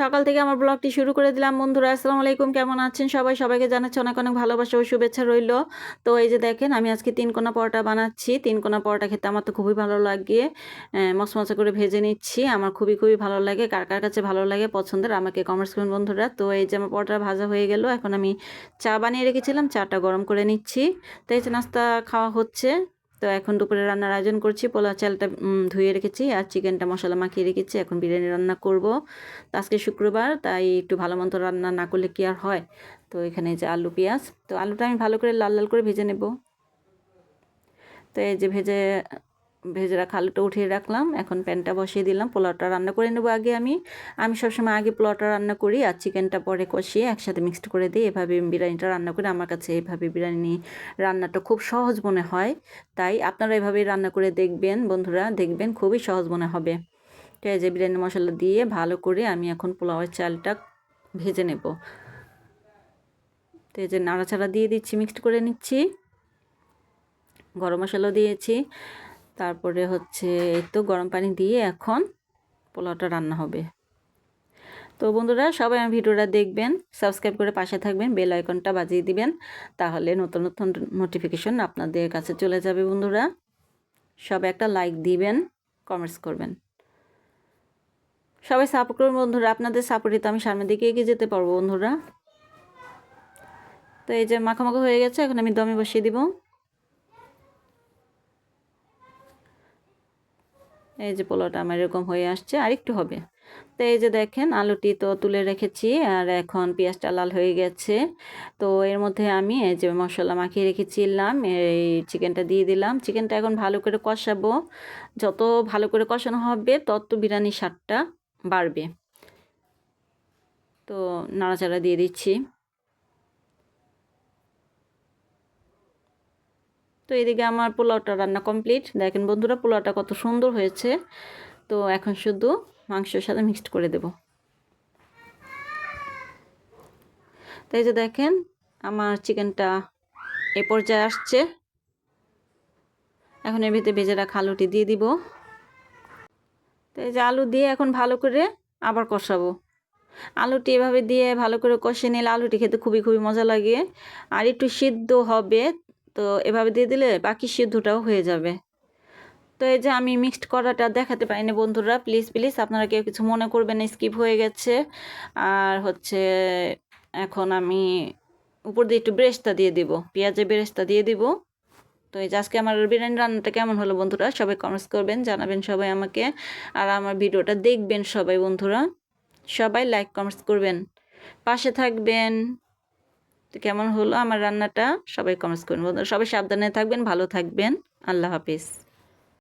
সকাল থেকে আমার ব্লগটি শুরু করে দিলাম। বন্ধুরা, আসসালামু আলাইকুম। কেমন আছেন সবাই? সবাইকে জানাচ্ছি অনেক অনেক ভালোবাসা ও শুভেচ্ছা রইল। তো এই যে দেখেন, আমি আজকে তিন কোনা পরোটা বানাচ্ছি। তিন কোনা পরোটা খেতে আমার তো খুবই ভালো লাগে। মশমশা করে ভেজে নিচ্ছি। আমার খুবই খুবই ভালো লাগে। কার কার কাছে ভালো লাগে পছন্দের, আমাকে কমার্স করুন বন্ধুরা। তো এই যে আমার পরোটা ভাজা হয়ে গেল। এখন আমি চা বানিয়ে রেখেছিলাম। চাটা গরম করে নিচ্ছি। তো এই যে নাস্তা খাওয়া হচ্ছে। তো এখন দুপুরে রান্নার আয়োজন করছি পোলা চালটা ধুয়ে রেখেছি আর চিকেনটা মশলা মাখিয়ে রেখেছি। এখন বিরিয়ানি রান্না করব। তো আজকে শুক্রবার, তাই একটু ভালো মতো রান্না না করলে কি আর হয়? তো এখানে যে আলু, পেঁয়াজ। তো আলুটা আমি ভালো করে লাল লাল করে ভেজে নেব। তো এই যে ভেজে ভেজে রাখা আলুটা উঠিয়ে রাখলাম। এখন প্যানটা বসিয়ে দিলাম। পোলাওটা রান্না করে নেব আগে আমি। আমি সবসময় আগে পোলাওটা রান্না করি আর চিকেনটা পরে কষিয়ে একসাথে মিক্সড করে দিই এভাবে বিরিয়ানিটা রান্না করি। আমার কাছে এইভাবে বিরিয়ানি রান্নাটা খুব সহজ মনে হয়। তাই আপনারা এভাবেই রান্না করে দেখবেন, বন্ধুরা। দেখবেন খুবই সহজ মনে হবে। এই যে বিরিয়ানি মশলা দিয়ে ভালো করে আমি এখন পোলাওয়ের চালটা ভেজে নেব। তো এই যে নাড়াচাড়া দিয়ে দিচ্ছি মিক্সড করে নিচ্ছি। গরম মশলা দিয়েছি। তারপরে হচ্ছে এই তো গরম পানি দিয়ে এখন পোলাওটা রান্না হবে। তো বন্ধুরা, সবাই আমার ভিডিওটা দেখবেন সাবস্ক্রাইব করে পাশে থাকবেন বেল আইকনটা বাজিয়ে দিবেন, তাহলে নতুন নতুন নোটিফিকেশন আপনাদের কাছে চলে যাবে বন্ধুরা। সবাই একটা লাইক দিবেন কমেন্টস করবেন। সবাই সাপোর্ট করুন বন্ধুরা, আপনাদের সাপোর্টে তো আমি সামনের দিকে এগিয়ে যেতে পারব বন্ধুরা। তো এই যে মাখামাখা হয়ে গেছে, এখন আমি দমে বসিয়ে দিব। এই যে পোলাওটা আমার এরকম হয়ে আসছে আর একটু হবে। তো এই যে দেখেন, আলুটি তো তুলে রেখেছি, আর এখন পেঁয়াজটা লাল হয়ে গেছে। তো এর মধ্যে আমি এই যে মশলা মাখিয়ে রেখেছিলাম, এই চিকেনটা দিয়ে দিলাম। চিকেনটা এখন ভালো করে কষাবো। যত ভালো করে কষানো হবে, তত বিরিয়ানির স্বাদটা বাড়বে। তো নাড়াচাড়া দিয়ে দিচ্ছি। তো এদিকে আমার পোলাওটা রান্না কমপ্লিট দেখেন বন্ধুরা, পোলাওটা কত সুন্দর হয়েছে। তো এখন শুধু মাংসের সাথে মিক্সড করে দেব। তাই যে দেখেন, আমার চিকেনটা এ পর্যায়ে আসছে। এখন এর ভিতরে ভেজে রাখা আলুটি দিয়ে দিব। তো এই যে আলু দিয়ে এখন ভালো করে আবার কষাবো। আলুটি এভাবে দিয়ে ভালো করে কষে নিলে আলুটি খেতে খুবই খুবই মজা লাগে। আর একটু সিদ্ধ হবে তো এভাবে দিয়ে দিলে বাকি সিদ্ধটাও হয়ে যাবে। তো এই যে আমি মিক্সড করাটা দেখাতে পারিনি বন্ধুরা প্লিজ প্লিজ আপনারা কেউ কিছু মনে করবেন স্কিপ হয়ে গেছে। আর হচ্ছে এখন আমি উপর দিয়ে একটু ব্রেস্তা দিয়ে দিব, পেঁয়াজের ব্রেস্তা দিয়ে দিব। তো এই যে আজকে আমার বিরিয়ানি রান্নাটা কেমন হলো বন্ধুরা, সবাই কমেন্টস করবেন, জানাবেন সবাই আমাকে। আর আমার ভিডিওটা দেখবেন সবাই বন্ধুরা, সবাই লাইক কমেন্টস করবেন। পাশে থাকবেন কেমন হলো আমার রান্নাটা? সবাই কমেন্টস করবেন সবাই সাবধানে থাকবেন ভালো থাকবেন। আল্লাহ হাফিজ।